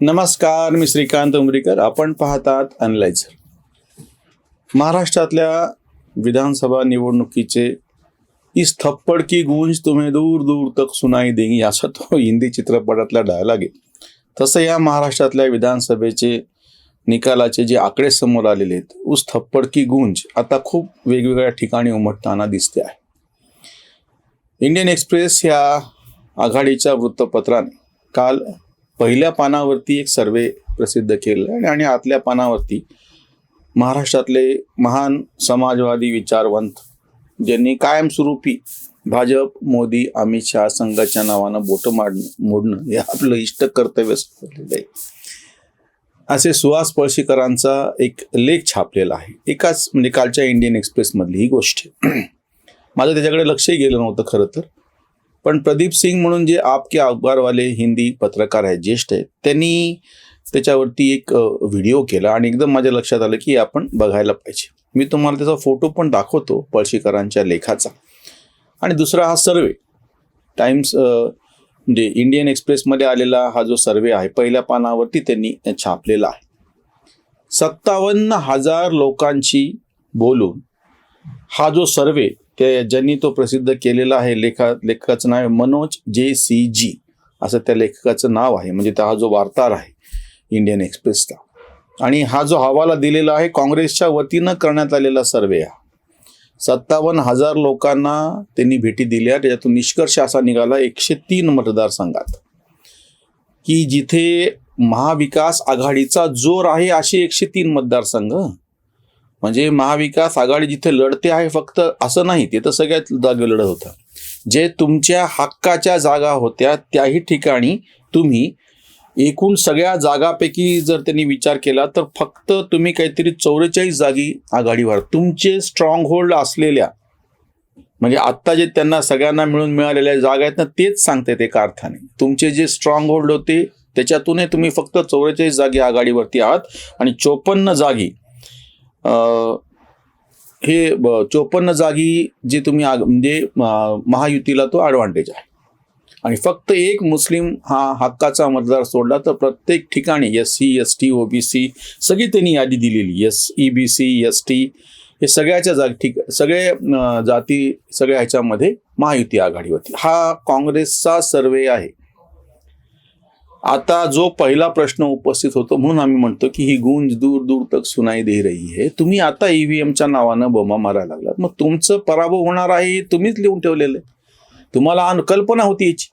नमस्कार मी श्रीकांत उमरीकर. आपण पाहतात अनलायझर महाराष्ट्रातल्या विधानसभा निवडणुकीचे इस थप्पड की गूंज तुम्हें दूर दूर तक सुनाई देंगी असा तो हिंदी चित्रपटातला डायलॉग आहे. तसं या महाराष्ट्रातल्या विधानसभेचे निकालाचे जे आकडे समोर आलेले आहेत उस थप्पड की गूंज आता खूप वेगवेगळ्या ठिकाणी उमटताना दिसते आहे. इंडियन एक्सप्रेस या आघाडीच्या वृत्तपत्राने काल पहिल्या पानावरती एक सर्वे प्रसिद्ध केलं आणि- आणि आतल्या पानावरती महाराष्ट्रातले महान समाजवादी विचारवंत ज्यांनी कायमस्वरूपी भाजप मोदी अमित शहा संघाच्या नावानं बोटं माडणं मोडणं हे आपलं इष्ट कर्तव्य समजलेलं आहे. असे सुहास पळशीकरांचा एक लेख छापलेला आहे. एकाच म्हणजे कालच्या इंडियन एक्सप्रेसमधली ही गोष्ट माझं त्याच्याकडे लक्षही गेलं नव्हतं खरं तर. पण प्रदीप सिंग म्हणून जे आपके अखबारवाले हिंदी पत्रकार आहेत ज्येष्ठ आहेत त्यांनी त्याच्यावरती एक व्हिडिओ केला आणि एकदम माझ्या लक्षात आलं की आपण बघायला पाहिजे. मी तुम्हाला त्याचा फोटो पण दाखवतो पळशीकरांच्या लेखाचा. आणि दुसरा हा सर्वे. टाइम्स म्हणजे इंडियन एक्सप्रेसमध्ये आलेला हा जो सर्वे आहे पहिल्या पानावरती त्यांनी छापलेला आहे. सत्तावन्न हजार लोकांची बोलून हा जो सर्वे ते ज्यांनी तो प्रसिद्ध केलेला आहे लेखा लेखकाचं नाव आहे मनोज जे सी जी. असं त्या लेखकाचं नाव आहे. म्हणजे त्या हा जो वार्ताहर आहे इंडियन एक्सप्रेसचा आणि हा जो हवाला दिलेला आहे काँग्रेसच्या वतीनं करण्यात आलेला सर्वे हा. सत्तावन्न हजार लोकांना त्यांनी भेटी दिल्या. त्याच्यातून निष्कर्ष असा निघाला एकशे तीन मतदारसंघात. की जिथे महाविकास आघाडीचा जोर आहे असे एकशे तीन मतदारसंघ म्हणजे महाविकास आघाडी जिथे लढते आहे फक्त असं नाही ते तर सगळ्यात जागे लढत होता. जे तुमच्या हक्काच्या जागा होत्या त्याही ठिकाणी तुम्ही एकूण सगळ्या जागापैकी जर त्यांनी विचार केला तर फक्त तुम्ही काहीतरी चौवेचाळीस जागी आघाडीवर तुमचे स्ट्रॉंग होल्ड असलेल्या म्हणजे आत्ता जे त्यांना सगळ्यांना मिळून मिळालेल्या जागा आहेत ना तेच सांगतायत एका अर्थाने. तुमचे जे स्ट्रॉंग होल्ड होते त्याच्यातूनही तुम्ही फक्त चौवेचाळीस जागी आघाडीवरती आहात आणि चोपन्न जागी हे चोपन्न जागी जे तुम्ही आग- म्हणजे महायुतीला तो ॲडव्हान्टेज आहे. आणि फक्त एक मुस्लिम हा हक्काचा मतदार सोडला तर प्रत्येक ठिकाणी S C S T OBC सगळी त्यांनी यादी दिलेली. S E B C S T हे सगळ्याच्या जाग ठीक सगळे जाती सगळ्या ह्याच्यामध्ये महायुती आघाडी होती हा काँग्रेसचा सर्वे आहे. आता जो पहिला प्रश्न उपस्थित होतो म्हणून आम्ही म्हणतो की ही गुंज दूर दूर तक सुनाई दे रही है तुम्ही आता ईव्हीएमच्या नावानं बोमा मारायला लागलात. मग तुमचं पराभव होणार आहे हे तुम्हीच लिहून ठेवलेलं आहे. तुम्हाला अन- कल्पना होती याची.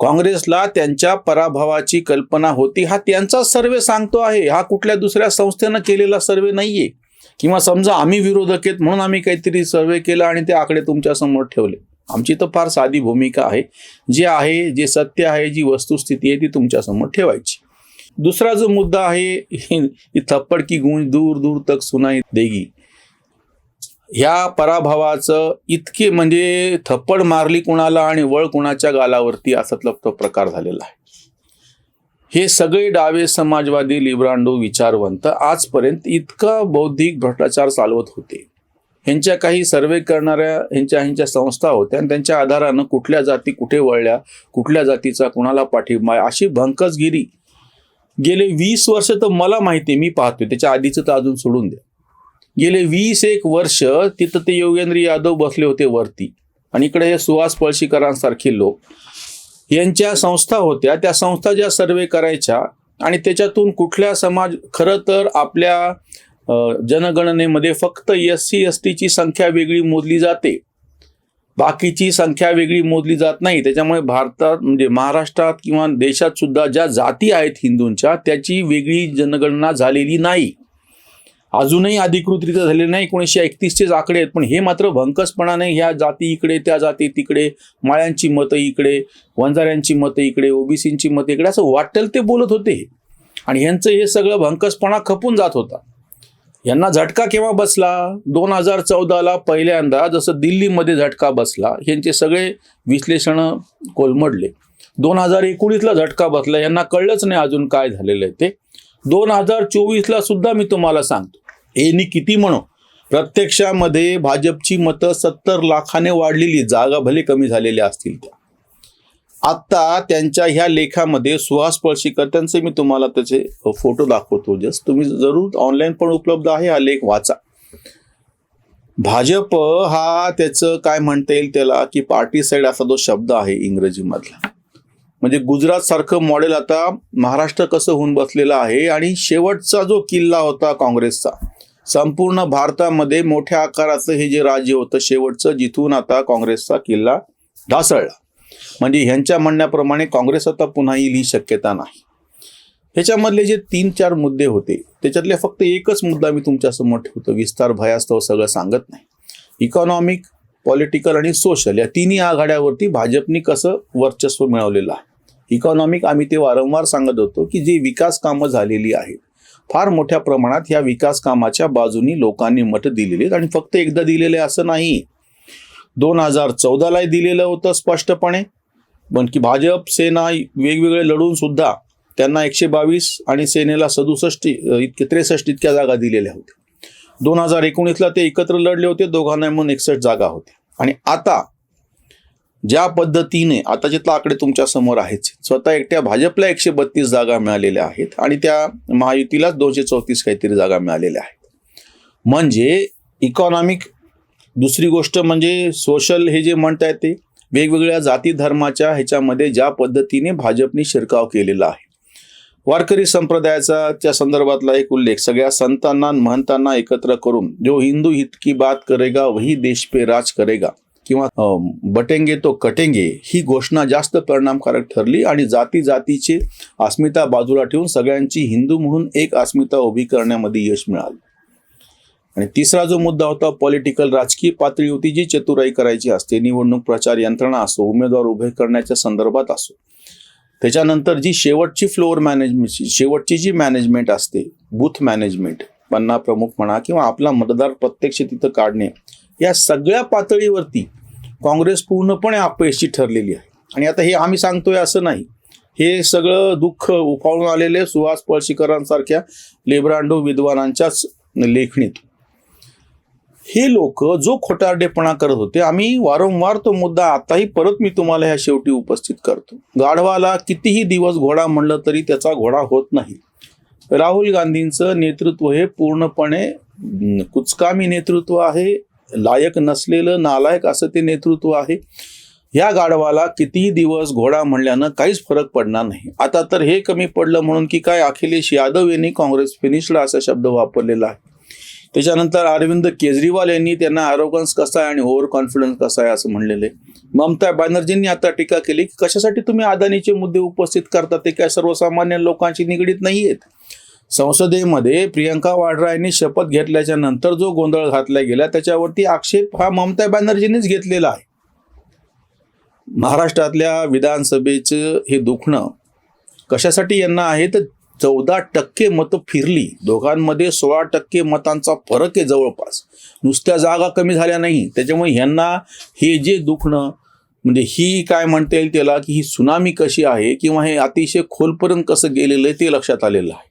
काँग्रेसला त्यांच्या पराभवाची कल्पना होती. हा त्यांचा सर्वे सांगतो आहे. हा कुठल्या दुसऱ्या संस्थेनं केलेला सर्वे नाहीये. किंवा समजा आम्ही विरोधक आहेत म्हणून आम्ही काहीतरी सर्वे केला आणि ते आकडे तुमच्यासमोर ठेवले. आमची तर फार साधी भूमिका आहे. जे आहे जे सत्य आहे जी वस्तुस्थिती आहे ती तुमच्यासमोर ठेवायची. दुसरा जो मुद्दा आहे थप्पड की गुंज दूर दूर तक सुनाई देगी. ह्या पराभवाचं इतके म्हणजे थप्पड मारली कुणाला आणि वळ कुणाच्या गालावरती असातला तो प्रकार झालेला आहे. हे सगळे डावे समाजवादी लिब्रांडो विचारवंत आजपर्यंत इतका बौद्धिक भ्रष्टाचार चालवत होते. ह्यांच्या काही सर्वे करणाऱ्या ह्यांच्या ह्यांच्या संस्था होत्या आणि त्यांच्या आधारानं कुठल्या जाती कुठे वळल्या कुठल्या जातीचा कुणाला पाठिंबा अशी भंकसगिरी. गेले वीस वर्ष तर मला माहिती मी पाहतोय त्याच्या आधीचं तर अजून सोडून द्या. गेले वीस एक वर्ष तिथं ते योगेंद्र यादव बसले होते वरती. आणि इकडे हे सुहास पळशीकरांसारखे लोक. यांच्या संस्था होत्या त्या संस्था ज्या सर्वे करायच्या आणि त्याच्यातून कुठल्या समाज खरं तर आपल्या जनगणनेमध्ये फक्त एस सी एस टीची संख्या वेगळी मोजली जाते. बाकीची संख्या वेगळी मोजली जात नाही. त्याच्यामुळे भारतात म्हणजे महाराष्ट्रात किंवा देशात सुद्धा ज्या जाती आहेत हिंदूंच्या त्याची वेगळी जनगणना झालेली नाही. अजूनही अधिकृतरित्या झालेली नाही. एकोणीसशे एकतीसचेच आकडे आहेत. पण हे मात्र भंकसपणाने ह्या जाती इकडे त्या जाती तिकडे माळ्यांची मतं इकडे वंजाऱ्यांची मतं इकडे ओबीसींची मतं इकडे असं वाटेल ते बोलत होते. आणि ह्यांचं हे सगळं भंकसपणा खपून जात होता. यांना झटका केव्हा बसला? दोन हजार चौदाला पहिल्यांदा जसं दिल्लीमध्ये झटका बसला यांचे सगळे विश्लेषण कोलमडले. दोन हजार एकोणीसला झटका बसला यांना कळलंच नाही अजून काय झालेलं आहे ते. दोन हजार चोवीसला सुद्धा मी तुम्हाला सांगतो. यांनी किती म्हणो प्रत्यक्षामध्ये भाजपची मतं सत्तर लाखाने वाढलेली जागा भले कमी झालेल्या असतील त्या. आता त्यांच्या ह्या लेखामध्ये सुहास पळशीकर त्यांचे मी तुम्हाला त्याचे फोटो दाखवतो. जस्ट तुम्ही जरूर ऑनलाईन पण उपलब्ध आहे हा लेख वाचा. भाजप हा त्याचं काय म्हणता येईल त्याला की पार्टी साईड असा जो शब्द आहे इंग्रजीमधला. म्हणजे गुजरात सारखं मॉडेल आता महाराष्ट्र कसं होऊन बसलेलं आहे आणि शेवटचा जो किल्ला होता काँग्रेसचा संपूर्ण भारतामध्ये मोठ्या आकाराचं हे जे राज्य होतं शेवटचं जिथून आता काँग्रेसचा किल्ला ढासळला. म्हणजे ह्यांच्या म्हणण्याप्रमाणे काँग्रेस आता पुन्हा येईल ही शक्यता नाही. ह्याच्यामधले जे तीन चार मुद्दे होते त्याच्यातले फक्त एकच मुद्दा मी तुमच्यासमोर ठेवतो. विस्तार भयास्तव सगळं सांगत नाही. इकॉनॉमिक पॉलिटिकल आणि सोशल या तिन्ही आघाड्यावरती भाजपनी कसं वर्चस्व मिळवलेलं आहे? इकॉनॉमिक आम्ही ते वारंवार सांगत होतो की जी विकास कामं झालेली आहेत फार मोठ्या प्रमाणात ह्या विकास कामाच्या बाजूनी लोकांनी मत दिलेली आहेत आणि फक्त एकदा दिलेले असं नाही. दोन हजार चौदालाही दिलेलं होतं स्पष्टपणे. पण की भाजप सेना वेगवेगळे लढून सुद्धा त्यांना एकशे बावीस आणि सेनेला सदुसष्ट इतके त्रेसष्ट इतक्या जागा दिलेल्या होत्या. दोन हजार एकोणीसला ते एकत्र लढले होते दोघांना म्हणून एकसष्ट जागा होत्या. आणि आता ज्या पद्धतीने आता जिथला आकडे तुमच्यासमोर आहेच स्वतः एकट्या भाजपला एकशे बत्तीस जागा मिळालेल्या आहेत आणि त्या महायुतीलाच दोनशे चौतीस काहीतरी जागा मिळालेल्या आहेत. म्हणजे इकॉनॉमिक दुसरी गोष्ट म्हणजे सोशल हे जे म्हणताय ते वेगवेगळ्या जाती धर्माच्या ह्याच्यामध्ये ज्या पद्धतीने भाजपने शिरकाव केलेला आहे. वारकरी संप्रदायाचा त्या संदर्भातला एक उल्लेख सगळ्या संतांना महंतांना एकत्र करून जो हिंदू हित की बात करेगा वही देश पे राज करेगा किंवा बटेंगे तो कटेंगे ही घोषणा जास्त परिणामकारक ठरली आणि जाती जातीचे अस्मिता बाजूला ठेवून सगळ्यांची हिंदू म्हणून एक अस्मिता उभी करण्यामध्ये यश मिळालं. आणि तिसरा जो मुद्दा होता पॉलिटिकल राजकीय पातळी होती जी चतुराई करायची असते निवडणूक प्रचार यंत्रणा असो उमेदवार उभे करण्याच्या संदर्भात असो. त्याच्यानंतर जी शेवटची फ्लोअर मॅनेजमेंट शेवटची जी मॅनेजमेंट असते बूथ मॅनेजमेंट पन्ना प्रमुख म्हणा किंवा आपला मतदार प्रत्यक्ष तिथं काढणे या सगळ्या पातळीवरती काँग्रेस पूर्णपणे अपयशी ठरलेली आहे. आणि आता हे आम्ही सांगतोय असं नाही. हे सगळं दुःख उफाळून आलेले सुहास पळशीकरांसारख्या लेब्रांडो विद्वानांच्याच लेखणीत. हे लोक जो खोटारडेपणा करत होते आम्ही वारंवार तो मुद्दा आताही परत मी तुम्हाला ह्या शेवटी उपस्थित करतो. गाढवाला कितीही दिवस घोडा म्हणलं तरी त्याचा घोडा होत नाही. राहुल गांधींचं नेतृत्व हे पूर्णपणे कुचकामी नेतृत्व आहे लायक नसलेलं नालायक असं ते नेतृत्व आहे. या गाढवाला कितीही दिवस घोडा म्हणल्यानं काहीच फरक पडणार नाही. आता तर हे कमी पडलं म्हणून की काय अखिलेश यादव यांनी काँग्रेस फिनिशला असा शब्द वापरलेला आहे. त्याच्यानंतर अरविंद केजरीवाल यांनी त्यांना अरोगन्स कसा आहे आणि ओव्हर कॉन्फिडन्स कसा आहे असं म्हणलेले ममता बॅनर्जींनी आता टीका केली की कशासाठी तुम्ही अदानीचे मुद्दे उपस्थित करता? ते काय सर्वसामान्य लोकांशी निगडीत नाही आहेत संसदेमध्ये प्रियंका वाड्रा यांनी शपथ घेतल्याच्या नंतर जो गोंधळ घातला गेला त्याच्यावरती आक्षेप हा ममता बॅनर्जींनीच घेतलेला आहे. महाराष्ट्रातल्या विधानसभेचं हे दुखणं कशासाठी यांना आहे? तर चौदा टक्के मतं फिरली. दोघांमध्ये सोळा टक्के मतांचा फरक आहे जवळपास. नुसत्या जागा कमी झाल्या नाही. त्याच्यामुळे ह्यांना हे जे दुखणं म्हणजे ही काय म्हणता येईल त्याला की ही सुनामी कशी आहे किंवा हे अतिशय खोलपर्यंत कसं गेलेलं आहे ते लक्षात आलेलं आहे.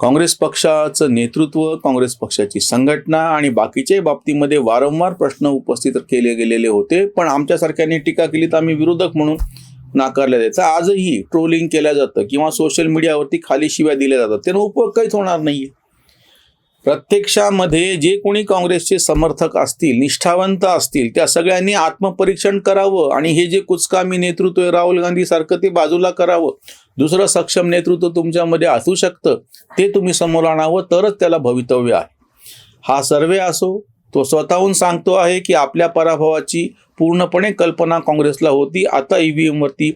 काँग्रेस पक्षाचं नेतृत्व काँग्रेस पक्षाची संघटना आणि बाकीच्याही बाबतीमध्ये वारंवार प्रश्न उपस्थित केले गेलेले होते. पण आमच्यासारख्यांनी टीका केली तर आम्ही विरोधक म्हणून नाकारल्या जायचं आजही ट्रोलिंग केलं जातं किंवा सोशल मीडियावरती खाली शिव्या दिल्या जातात. त्यांना उपयोग काहीच होणार नाहीये. प्रत्यक्षामध्ये जे कोणी काँग्रेसचे समर्थक असतील निष्ठावंत असतील त्या सगळ्यांनी आत्मपरीक्षण करावं आणि हे जे कुचकामी नेतृत्व आहे राहुल गांधी सारखं ते बाजूला करावं. दुसरं सक्षम नेतृत्व तुमच्यामध्ये असू शकतं ते तुम्ही समोर आणावं तरच त्याला भवितव्य आहे. हा सर्वे असो तो स्वतःहून सांगतो आहे की आपल्या पराभवाची पूर्णपणे कल्पना काँग्रेसला होती. आता ई वरती एमवरती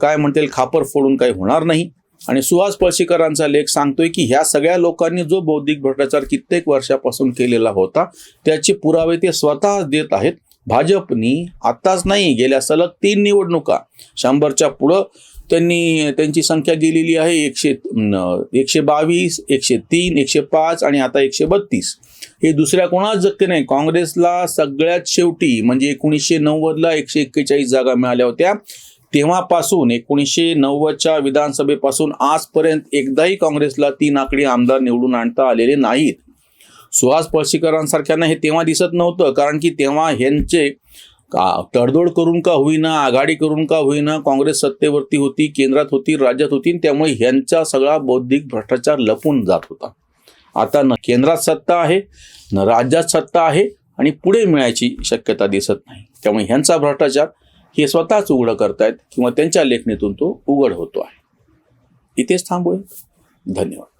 काय म्हणतील खापर फोडून काही होणार नाही. आणि सुहास पळशीकरांचा लेख सांगतोय की ह्या सगळ्या लोकांनी जो बौद्धिक भ्रष्टाचार कित्येक वर्षापासून केलेला होता त्याचे पुरावे ते स्वतः देत आहेत. भाजपनी आत्ताच नाही गेल्या सलग तीन निवडणुका शंभरच्या पुढं त्यांनी त्यांची संख्या दिलेली आहे एकशे एकशे बावीस एकशे तीन एकशे पाच आणि आता एकशे बत्तीस. हे दुसऱ्या कोणाच जगते नाही. काँग्रेसला सगळ्यात शेवटी म्हणजे एकोणीसशे नव्वदला एकशे एक्केचाळीस जागा मिळाल्या होत्या. तेव्हापासून एकोणीसशे नव्वदच्या विधानसभेपासून आजपर्यंत एकदाही काँग्रेसला तीन आकडी आमदार निवडून आणता आलेले नाहीत. सुहास पळशीकरांसारख्यांना हे तेव्हा दिसत नव्हतं कारण की तेव्हा ह्यांचे का तडजोड करून का होईना आघाडी करून का होईना काँग्रेस सत्तेवरती होती केंद्रात होती राज्यात होती त्यामुळे ह्यांचा सगळा बौद्धिक भ्रष्टाचार लपून जात होता. आता न केंद्रात सत्ता आहे न राज्यात सत्ता आहे आणि पुढे मिळायची शक्यता दिसत नाही. त्यामुळे ह्यांचा भ्रष्टाचार हे स्वतःच उघडं करतायत किंवा त्यांच्या लेखणीतून तो उघड होतो आहे. इथेच थांबूया. धन्यवाद.